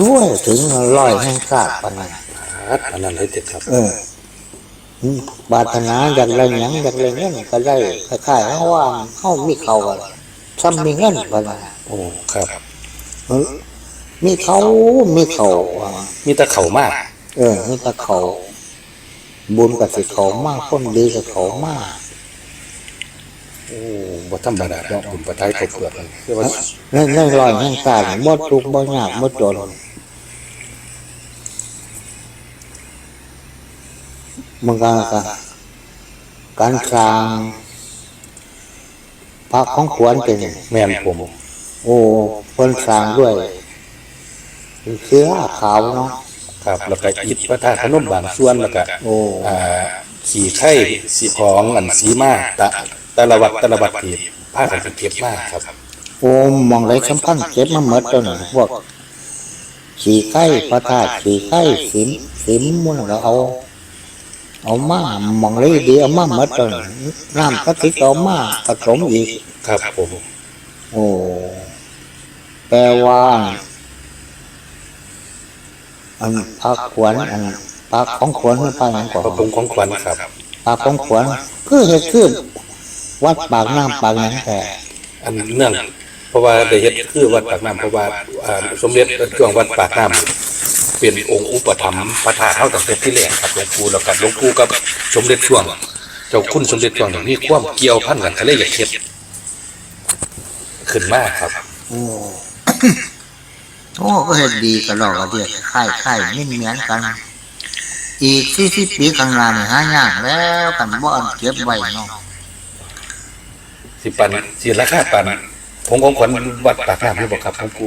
รวยถึงร้อยแห่งกาปานนั้นครับอันนั้นเลยเด็ดครับ เอออืมปรารถนาอยากได้หยังอยากได้เงินก็ได้คล้ายๆเฮาว่าเฮามีเขาอะซ้ำมีเงินปานนั้นโอ้ครับเออมีเขามีเขาว่ามีแต่เข่ามาก เออมีแต่เขา บุญกับสิเขามากคนดีกับเขามากโอ้ บ่ธรรมดาเนาะบุญประทายเขาเปลือกมันคือว่าในในร้อยแห่งกาเนี่ยบ่ทุกข์บ่ยากบ่จนมันก็ก็การสร้างพระของขวัญเป็นแม่นผม โอ้คนสร้างด้วยเสื้อขาวเนาะครับ แล้วก็อิฐพระธาตุพนมบางส่วนแล้วก็โอ้อ่าขี่ไข่สีของอันสีมาตะ แต่ละวัดแต่ละวัดที่พากันไปเก็บมากครับโอ้มองไรสำคัญเก็บมาหมดตัวนี้พวกขี่ไข่พระธาตุขี่ไข่สิมสิมมันเราเอา เอามามองไรดีเอามาหมดตัวนี้น้ำกะทิเอามาผสมอีกครับผมโอ้แปลว่า อันพักขวัญอันพักของขวัญมันไปอย่างก่อพระนพงของขวัญครับพักของขวัญคือเหตุคือ วัดปากน้ำปากนั้นแต่อันเนื่องเพราะว่าได้เฮ็ดคือวัดปากน้ำเพราะว่าอ่าสมเด็จช่วงวัดปากน้ำเป็นองค์อุปถัมภ์ประธานเท่าตั้งแต่ที่แรกครับหลวงปู่แล้วกับหลวงปู่กับสมเด็จช่วง เจ้าคุณสมเด็จช่วงนี่มีความเกี่ยวพันกันก็เลยอยากเฮ็ดขึ้นมากครับโอ้โอ้ก็เห็นดีกันหรอกว่าเดียวค่ายค่ายนิ่เหมือนกัน อีกสี่สิบปีข้างหน้านี่หายากแล้วกันบ่อนเก็บไว้เนาะ สิปันสิราคาปันผมของขวัญวัดปากน้ำนี่บอกครับของกู